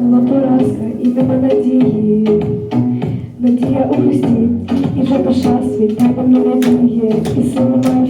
була поразка і нема надії, надія у Христі, і вже душа світ небо не надіє, і сила має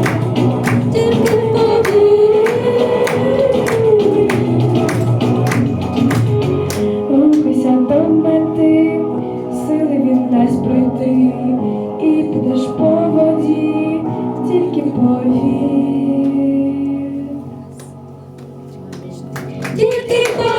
Tiki, tiki.